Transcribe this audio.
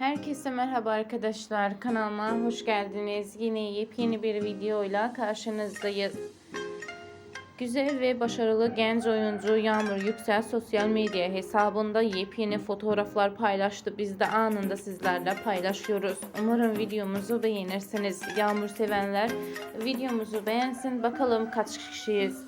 Herkese merhaba arkadaşlar. Kanalıma hoş geldiniz. Yine yepyeni bir videoyla karşınızdayız. Güzel ve başarılı genç oyuncu Yağmur Yüksel sosyal medya hesabında yepyeni fotoğraflar paylaştı. Biz de anında sizlerle paylaşıyoruz. Umarım videomuzu beğenirsiniz. Yağmur sevenler videomuzu beğensin. Bakalım kaç kişiyiz.